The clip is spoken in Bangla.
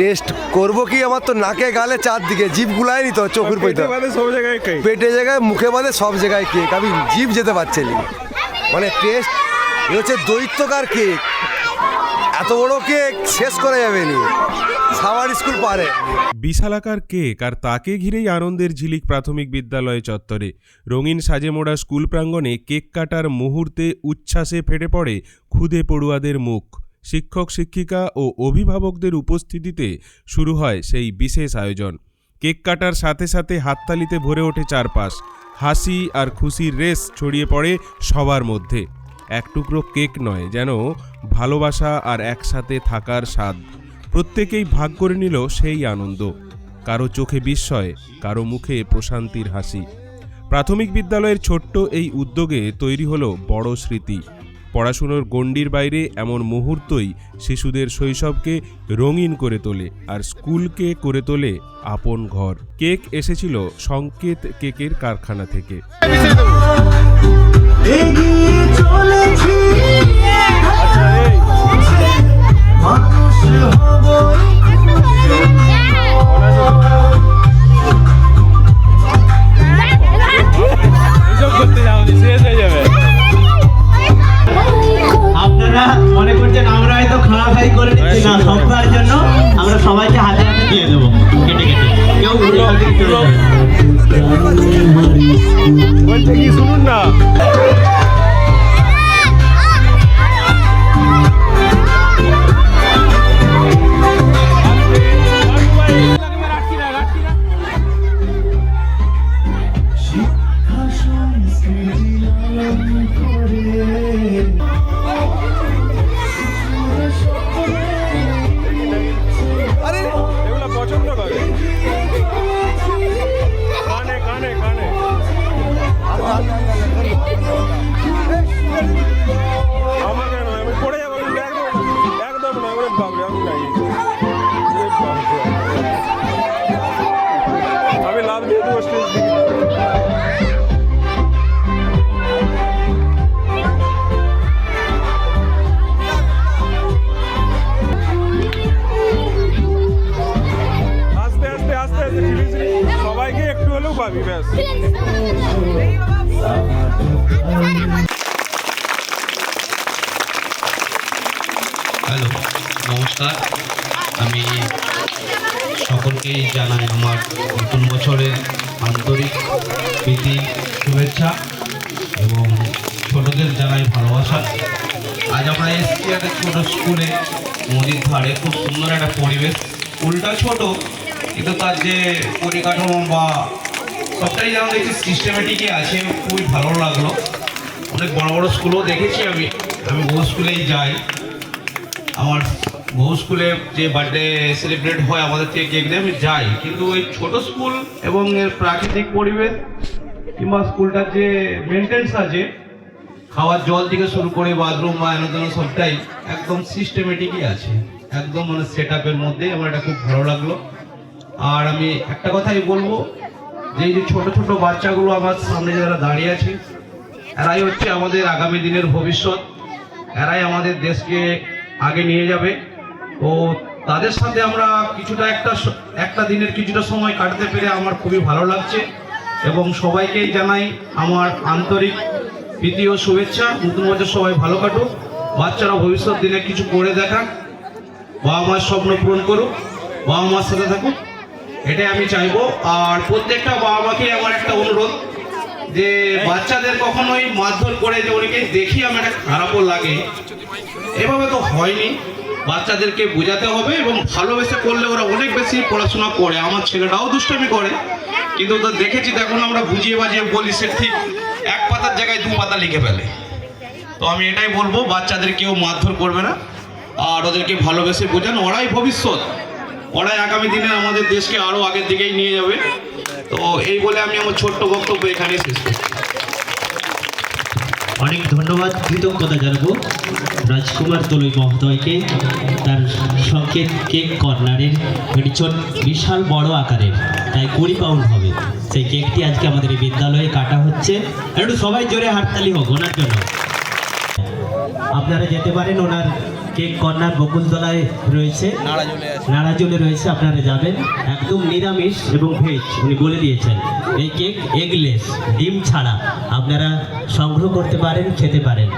টেস্ট করব কি? আমার তো নাকে গালে চারদিকে জিভ গুলায়নি তো চোখের পেটে সব জায়গায় কেক পেটে জায়গায় মুখে বাদে সব জায়গায় কেক আমি জিভ যেতে পারছি না। মানে টেস্ট এ হচ্ছে দৈত্যকার কেক এত বড় কেক শেষ করা যাবে নি। সাওয়ার স্কুল পারে। বিশালাকার কেক আর তাকে ঘিরেই আনন্দের ঝিলিক প্রাথমিক বিদ্যালয় চত্বরে। রঙিন সাজে মোড়া স্কুল প্রাঙ্গণে কেক কাটার মুহূর্তে উচ্ছ্বাসে ফেটে পড়ে ক্ষুদে পড়ুয়াদের মুখ। শিক্ষক, শিক্ষিকা ও অভিভাবকদের উপস্থিতিতে শুরু হয় সেই বিশেষ আয়োজন। কেক কাটার সাথে সাথে হাততালিতে ভরে ওঠে চারপাশ। হাসি আর খুশির রেস ছড়িয়ে পড়ে সবার মধ্যে। এক টুকরো কেক নয়, যেন ভালোবাসা আর একসাথে থাকার স্বাদ। প্রত্যেকেই ভাগ করে নিল সেই আনন্দ। কারও চোখে বিস্ময়, কারও মুখে প্রশান্তির হাসি। প্রাথমিক বিদ্যালয়ের ছোট্ট এই উদ্যোগে তৈরি হলো বড় স্মৃতি। পড়াশুনোর গণ্ডির বাইরে এমন মুহূর্তই শিশুদের শৈশবকে রঙিন করে তোলে আর স্কুলকে করে তোলে আপন ঘর। কেক এসেছিল সংকেত কেকের কারখানা থেকে। খাই করে নিচ্ছি না সবার জন্য আমরা সবাইকে হাতে হাতে দিয়ে দেবো। কেটে কেটে। কেউ। বলছে কি শুনুন না? ব্যাস হ্যালো, নমস্কার। আমি সকলকেই জানাই আমার নতুন বছরের আন্তরিক প্রীতি, শুভেচ্ছা এবং ছোটদের জানাই ভালোবাসা। আজ আমরা এসেছি একটা ছোটো স্কুলে, নদীর ধারে। খুব সুন্দর একটা পরিবেশ। স্কুলটা ছোট, কিন্তু তার যে পরিকাঠামো বা সবটাই যেন দেখছি সিস্টেমেটিকই আছে, খুবই ভালো লাগল। অনেক বড় বড় স্কুলও দেখেছি আমি। আমি বহু স্কুলেই যাই। আমার বহু স্কুলে যে বার্থডে সেলিব্রেট হয়, আমাদের থেকে কেক দিয়ে আমি যাই। কিন্তু ওই ছোট স্কুল এবং এর প্রাকৃতিক পরিবেশ কিংবা স্কুলটার যে মেনটেন্স আছে, খাওয়ার জল থেকে শুরু করে বাথরুম এনে সবটাই একদম সিস্টেমেটিকই আছে। একদম মানে সেট আপের মধ্যেই আমার এটা খুব ভালো লাগল। আর আমি একটা কথাই বলব যে যে ছোট ছোট বাচ্চাগুলো আমার সামনে যারা দাঁড়িয়ে আছে, এরাই হচ্ছে আমাদের আগামী দিনের ভবিষ্যৎ। এরাই আমাদের দেশকে আগে নিয়ে যাবে। তো তাদের সাথে আমরা কিছুটা একটা একটা দিনের কিছুটা সময় কাটাতে পেরে আমার খুবই ভালো লাগছে এবং সবাইকেই জানাই আমার আন্তরিক প্রীতি ও শুভেচ্ছা। নতুন বছর সবাই ভালো কাটুক, বাচ্চারা ভবিষ্যৎ দিনে কিছু করে দেখাক বাবা মার স্বপ্ন পূরণ করুক বাবা মার সাথে থাকুক। এটাই আমি চাইব। আর প্রত্যেকটা বাবা মাকে আমার একটা অনুরোধ যে বাচ্চাদের কখনোই মারধর করে যে অনেকে দেখি আমার একটা খারাপও লাগে। এভাবে তো হয়নি। বাচ্চাদেরকে বোঝাতে হবে এবং ভালোবেসে করলে ওরা অনেক বেশি পড়াশোনা করে। আমার ছেলেটাও দুষ্টামি করে, কিন্তু তো দেখেছি তো এখন আমরা বুঝিয়ে বাজিয়ে বলি সে ঠিক এক পাতার জায়গায় দু পাতা লিখে ফেলে। তো আমি এটাই বলব, বাচ্চাদের কেউ মারধর করবে না। আর ওদেরকে ভালোবেসে বোঝান, ওরাই ভবিষ্যৎ। ওরাই আগামী দিনে আমাদের দেশকে আরও আগের দিকেই নিয়ে যাবে। তো এই বলে আমি আমার ছোট্ট বক্তব্য এখানে শেষ অনেক ধন্যবাদ। কৃতজ্ঞতা জানাব রাজকুমার তলুই মহোদয়কে। তার সংকেত কেক কর্নারের এটি ছোট বিশাল বড় আকারের। তাই কুড়ি পাউন্ড হবে। সেই কেকটি আজকে আমাদের এই বিদ্যালয়ে কাটা হচ্ছে। একটু সবাই জোরে হাততালি হোক ওনার জন্য। আপনারা যেতে পারেন, ওনার কেক কর্নার বকুলতলায় রয়েছে। নাড়াজলে রয়েছে আপনারা যাবেন। একদম নিরামিষ এবং ভেজ উনি বলে দিয়েছেন। এই কেক এগলেস ডিম ছাড়া। আপনারা সংগ্রহ করতে পারেন খেতে পারেন।